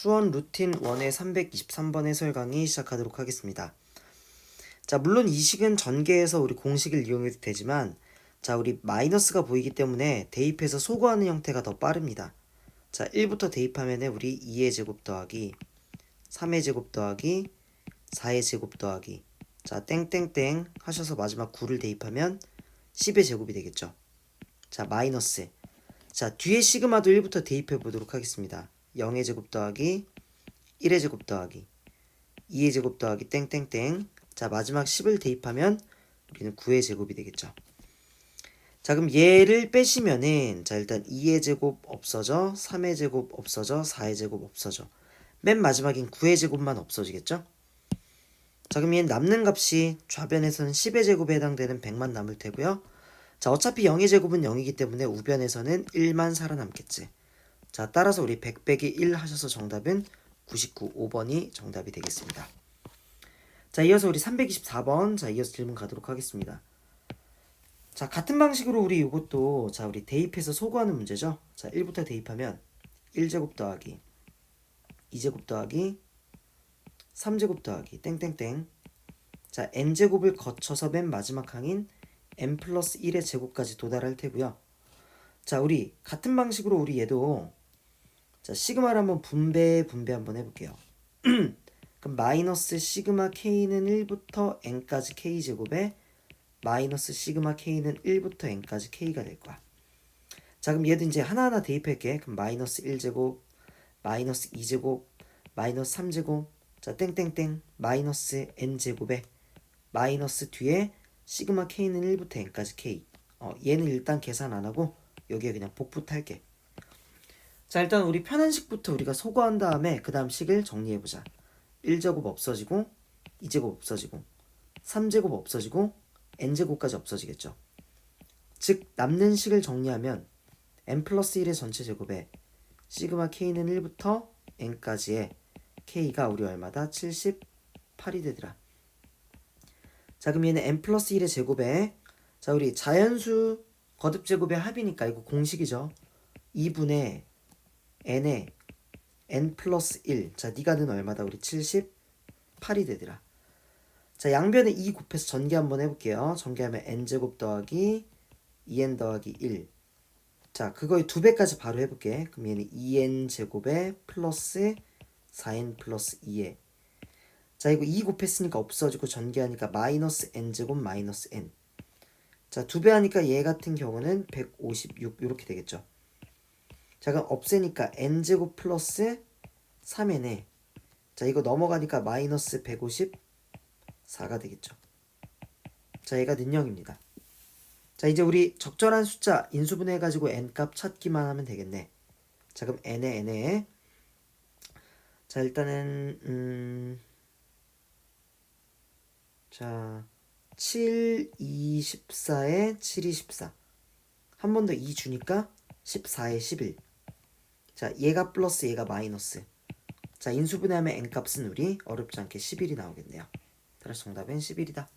수원 루틴 1의 323번 해설 강의 시작하도록 하겠습니다. 자, 물론 이 식은 전개해서 우리 공식을 이용해도 되지만 자, 우리 마이너스가 보이기 때문에 대입해서 소거하는 형태가 더 빠릅니다. 자, 1부터 대입하면 우리 2의 제곱 더하기 3의 제곱 더하기 4의 제곱 더하기 자, 땡땡땡 하셔서 마지막 9를 대입하면 10의 제곱이 되겠죠. 자, 마이너스 자, 뒤에 시그마도 1부터 대입해 보도록 하겠습니다. 0의 제곱 더하기 1의 제곱 더하기 2의 제곱 더하기 땡땡땡. 자 마지막 10을 대입하면 우리는 9의 제곱이 되겠죠. 자 그럼 얘를 빼시면은 자 일단 2의 제곱 없어져 3의 제곱 없어져 4의 제곱 없어져. 맨 마지막인 9의 제곱만 없어지겠죠? 자 그럼 얘는 남는 값이 좌변에서는 10의 제곱에 해당되는 100만 남을 테고요. 자 어차피 0의 제곱은 0이기 때문에 우변에서는 1만 살아남겠지 자, 따라서 우리 100 빼기 1 하셔서 정답은 99, 5번이 정답이 되겠습니다. 자, 이어서 우리 324번, 자, 이어서 질문 가도록 하겠습니다. 자, 같은 방식으로 우리 이것도, 자, 우리 대입해서 소거하는 문제죠. 자, 1부터 대입하면 1제곱 더하기 2제곱 더하기 3제곱 더하기 땡땡땡 자, n제곱을 거쳐서 맨 마지막 항인 n 플러스 1의 제곱까지 도달할 테고요. 자, 우리 같은 방식으로 우리 얘도 자, 시그마를 한번 분배 분배 한번 해볼게요. 그럼 마이너스 시그마 k는 1부터 n까지 k 제곱에 마이너스 시그마 k는 1부터 n까지 k가 될 거야. 자, 그럼 얘도 이제 하나하나 대입할게. 그럼 마이너스 1제곱, 마이너스 2제곱, 마이너스 3제곱, 자, 땡땡땡, 마이너스 n 제곱에 마이너스 뒤에 시그마 k는 1부터 n까지 k. 어, 얘는 일단 계산 안 하고 여기에 그냥 복붙 할게. 자 일단 우리 편한 식부터 우리가 소거한 다음에 그 다음 식을 정리해보자. 1제곱 없어지고 2제곱 없어지고 3제곱 없어지고 n제곱까지 없어지겠죠. 즉 남는 식을 정리하면 n 플러스 1의 전체 제곱에 시그마 k는 1부터 n까지의 k가 우리 얼마다? 78이 되더라. 자 그럼 얘는 n 플러스 1의 제곱에 자 우리 자연수 거듭 제곱의 합이니까 이거 공식이죠. 2분의 n에 n 플러스 1. 자, 니가 는 얼마다? 우리 78이 되더라. 자, 양변에 2 곱해서 전개 한번 해볼게요. 전개하면 n제곱 더하기 2n 더하기 1. 자, 그거의 두 배까지 바로 해볼게. 그럼 얘는 2n 제곱에 플러스 4n 플러스 2에. 자, 이거 2 곱했으니까 없어지고 전개하니까 마이너스 n제곱 마이너스 n. 자, 두 배 하니까 얘 같은 경우는 156 이렇게 되겠죠. 자 그럼 없애니까 n제곱 플러스 3n에 자 이거 넘어가니까 마이너스 154가 되겠죠. 자 얘가 능력입니다. 자 이제 우리 적절한 숫자 인수분해 해가지고 n값 찾기만 하면 되겠네. 자 그럼 n에 n에 자 일단은 음, 자 7, 2, 14에 7, 2, 14 한 번 더 2 주니까 14에 11 자, 얘가 플러스 얘가 마이너스. 자, 인수분해하면 n값은 우리 어렵지 않게 11이 나오겠네요. 따라서 정답은 11이다.